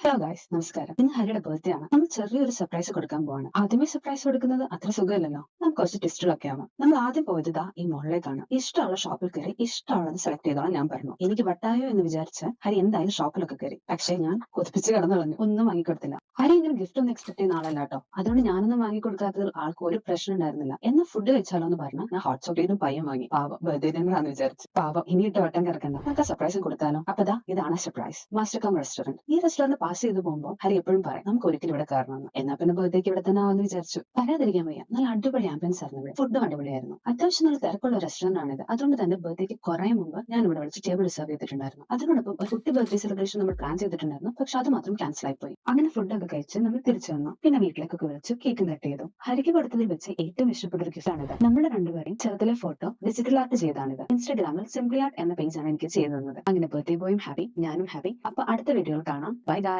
Hello guys നമസ്കാരം. ഇന്ന് ഹരിയുടെ ബർത്ത്ഡേ ആണ്. നമ്മൾ ചെറിയൊരു സർപ്രൈസ് കൊടുക്കാൻ പോവാണ്. ആദ്യമേ സർപ്രൈസ് കൊടുക്കുന്നത് അത്ര സുഖമല്ലല്ലോ. നമുക്ക് കുറച്ച് ടെസ്റ്റുകളൊക്കെ ആവാം നമ്മൾ ആദ്യം പോയത് ദാ ഈ മോളിലേക്കാണ് ഇഷ്ടമുള്ള ഷോപ്പിൽ കയറി ഇഷ്ടമുള്ളത് സെലക്ട് ചെയ്തോളാം ഞാൻ പറഞ്ഞു. എനിക്ക് വട്ടായോ എന്ന് വിചാരിച്ച് ഹരി എന്തായാലും ഷോപ്പിലൊക്കെ കയറി. പക്ഷേ ഞാൻ കൊതിപ്പിച്ച് കടന്നു കളഞ്ഞു. ഒന്നും വാങ്ങിക്കൊടുത്തില്ല. ഹരി ഇങ്ങനെ ഗിഫ്റ്റ് ഒന്നും എക്സ്പെക്ട് ചെയ്യുന്ന ആളല്ല കേട്ടോ. അതുകൊണ്ട് ഞാനൊന്നും വാങ്ങിക്കൊടുക്കാത്തതിൽ ആൾക്ക് ഒരു പ്രശ്നം ഉണ്ടായിരുന്നില്ല. എന്നാ ഫുഡ് കഴിച്ചാലോ എന്ന് പറഞ്ഞാൽ ഞാൻ ഹോട്ട് ചോക്ലേറ്റും പയ്യം വാങ്ങി. പാവം. ബർത്ത്ഡേ തന്നെയാണെന്ന് വിചാരിച്ചു. പാവം. ഇനിയിട്ട് വട്ടം കിടക്കണ്ട നമുക്ക് സർപ്രൈസും കൊടുത്താലോ? അപ്പൊ ദാ ഇതാണ് സർപ്രൈസ് മാസ്റ്റർ കം റെസ്റ്റോറന്റ് ഈ റെസ്റ്റോറന്റ് പാസ് ചെയ്ത് പോകുമ്പോൾ ഹരി എപ്പോഴും പറയും നമുക്ക് ഒരിക്കലും ഇവിടെ കയറണമെന്ന് എന്നാ. പിന്നെ ബർത്ത്ഡേക്ക് ഇവിടെ തന്നെ ആവുമെന്ന് വിചാരിച്ചു. പറയാതിരിക്കാൻ വയ്യ. നല്ല അടിപൊളി ആംബിയൻസ് ആയിരുന്നു. ഫുഡും അടിപൊളിയായിരുന്നു. അത്യാവശ്യം നല്ല തിരക്കുള്ള റെസ്റ്റോറന്റ് ആണിത് അതുകൊണ്ട് തന്നെ ബർത്ത്ഡേക്ക് കുറെ മുമ്പ് ഞാൻ ഇവിടെ വിളിച്ച് ടേബിൾ റിസർവ് ചെയ്തിട്ടുണ്ടായിരുന്നു. അതിനോടൊപ്പം ഒരു കുട്ടി ബർത്ത്ഡേ സെലിബ്രേഷൻ നമ്മൾ പ്ലാൻ ചെയ്തിട്ടുണ്ടായിരുന്നു. പക്ഷെ അത് മാത്രം ക്യാൻസൽ ആയി പോയി അങ്ങനെ ഫുഡൊക്കെ കഴിച്ച് നമ്മൾ തിരിച്ചു വന്നു. പിന്നെ വീട്ടിലേക്കൊക്കെ വിളിച്ചു കേക്കും കട്ട് ചെയ്തു. ഹരിക്ക് പടത്തിൽ വെച്ച് ഏറ്റവും ഇഷ്ടപ്പെട്ട ഒരു ഗിഫ്റ്റ് ആണിത് നമ്മുടെ രണ്ടുപേരെയും ചെറുതിലെ ഫോട്ടോ ഡിജിറ്റൽ ആർട്ട് ചെയ്താണിത് ഇൻസ്റ്റാഗ്രാമിൽ സിംപ്ലി ആർട്ട് എന്ന പേജാണ് എനിക്ക് ചെയ്തു തന്നത്. അങ്ങനെ ബർത്ത്ഡേ ബോയും ഹാപ്പി ഞാനും ഹാപ്പി അപ്പൊ അടുത്ത വീഡിയോയിൽ കാണാം. ബൈ